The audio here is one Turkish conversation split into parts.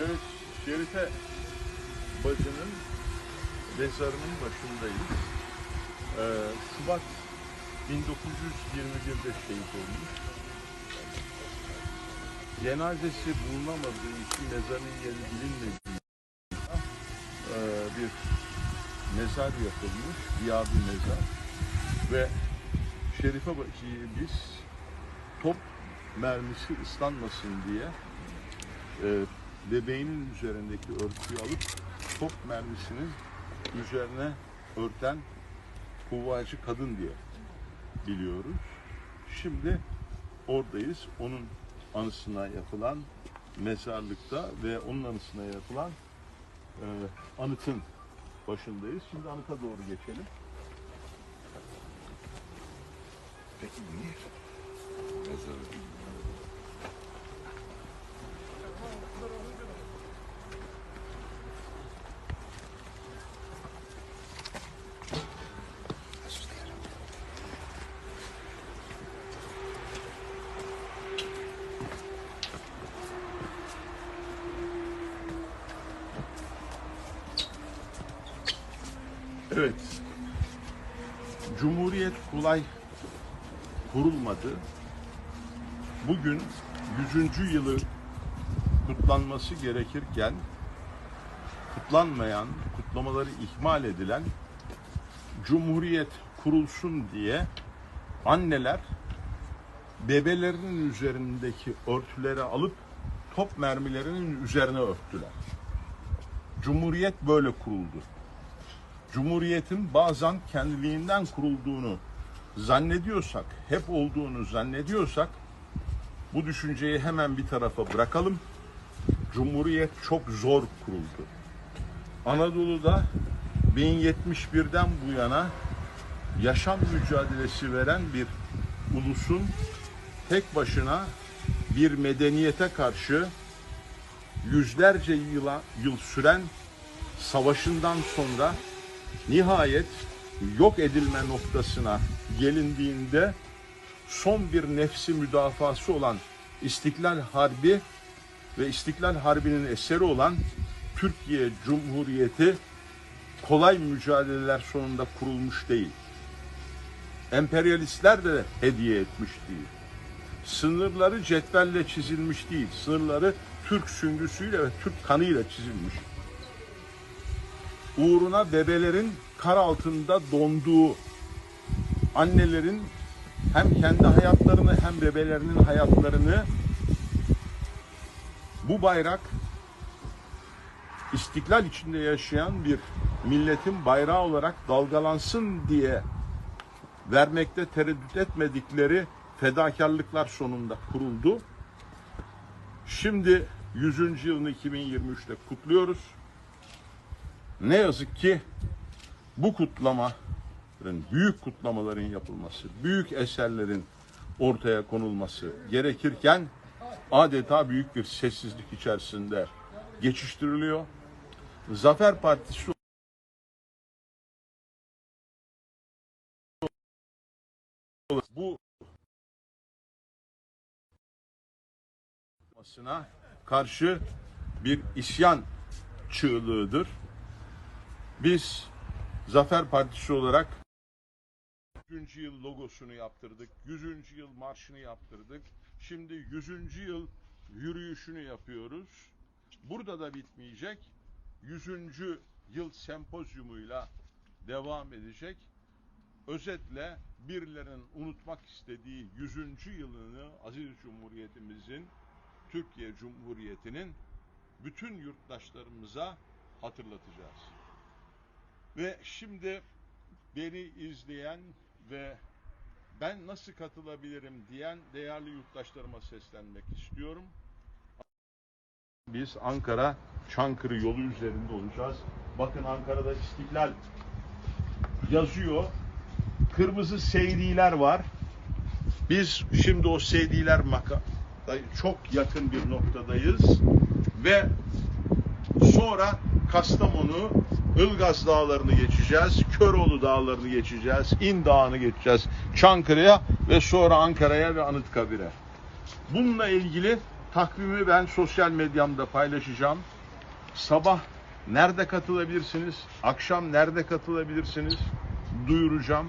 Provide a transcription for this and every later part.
Evet, Şerife bacının mezarının başındayız. Ee, Şubat 1921'de şehit olmuş. Cenazesi bulunamadığı için mezarın yeri bilinmediği ee, bir mezar yapılmış, ya bir mezar. Ve Şerife biz top mermisi ıslanmasın diye e, bebeğinin üzerindeki örtüyü alıp top mermisinin üzerine örten kuvvacı kadın diye biliyoruz. Şimdi oradayız. Onun anısına yapılan mezarlıkta ve onun anısına yapılan e, anıtın başındayız. Şimdi anıta doğru geçelim. Peki niye? Mezarı. Evet. Cumhuriyet kolay kurulmadı. Bugün 100. yılı kutlanması gerekirken kutlanmayan, kutlamaları ihmal edilen Cumhuriyet kurulsun diye anneler bebelerinin üzerindeki örtüleri alıp top mermilerinin üzerine örttüler. Cumhuriyet böyle kuruldu. Cumhuriyetin bazen kendiliğinden kurulduğunu zannediyorsak, hep olduğunu zannediyorsak bu düşünceyi hemen bir tarafa bırakalım. Cumhuriyet çok zor kuruldu. Anadolu'da 1071'den bu yana yaşam mücadelesi veren bir ulusun tek başına bir medeniyete karşı yüzlerce yıla, yıl süren savaşından sonra nihayet yok edilme noktasına gelindiğinde son bir nefsi müdafası olan İstiklal Harbi ve İstiklal Harbi'nin eseri olan Türkiye Cumhuriyeti kolay mücadeleler sonunda kurulmuş değil. Emperyalistler de hediye etmiş değil. Sınırları cetvelle çizilmiş değil. Sınırları Türk süngüsüyle ve Türk kanıyla çizilmiş uğruna bebelerin kar altında donduğu annelerin hem kendi hayatlarını hem bebelerinin hayatlarını bu bayrak istiklal içinde yaşayan bir milletin bayrağı olarak dalgalansın diye vermekte tereddüt etmedikleri fedakarlıklar sonunda kuruldu. Şimdi 100. yılını 2023'te kutluyoruz. Ne yazık ki bu kutlamaların, büyük kutlamaların yapılması, büyük eserlerin ortaya konulması gerekirken adeta büyük bir sessizlik içerisinde geçiştiriliyor. Zafer Partisi bu karşı bir isyan çığlığıdır. Biz Zafer Partisi olarak 100. yıl logosunu yaptırdık. 100. yıl marşını yaptırdık. Şimdi 100. yıl yürüyüşünü yapıyoruz. Burada da bitmeyecek. 100. yıl sempozyumuyla devam edecek. Özetle birilerinin unutmak istediği 100. yılını Aziz Cumhuriyetimizin, Türkiye Cumhuriyeti'nin bütün yurttaşlarımıza hatırlatacağız. Ve şimdi beni izleyen ve ben nasıl katılabilirim diyen değerli yurttaşlarıma seslenmek istiyorum. Biz Ankara Çankırı yolu üzerinde olacağız. Bakın Ankara'da İstiklal yazıyor. Kırmızı seydiler var. Biz şimdi o seydiler çok yakın bir noktadayız ve sonra Kastamonu Ilgaz Dağları'nı geçeceğiz, Köroğlu Dağları'nı geçeceğiz, İn Dağı'nı geçeceğiz, Çankırı'ya ve sonra Ankara'ya ve Anıtkabir'e. Bununla ilgili takvimi ben sosyal medyamda paylaşacağım. Sabah nerede katılabilirsiniz? Akşam nerede katılabilirsiniz? Duyuracağım.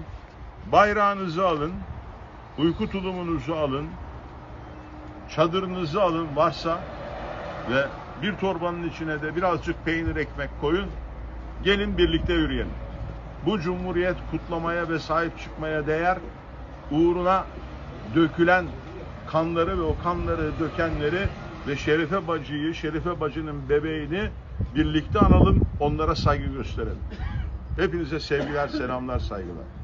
Bayrağınızı alın. Uyku tulumunuzu alın. Çadırınızı alın varsa ve bir torbanın içine de birazcık peynir ekmek koyun. Gelin birlikte yürüyelim. Bu cumhuriyet kutlamaya ve sahip çıkmaya değer. Uğruna dökülen kanları ve o kanları dökenleri ve Şerife bacıyı, Şerife bacının bebeğini birlikte analım, onlara saygı gösterelim. Hepinize sevgiler, selamlar, saygılar.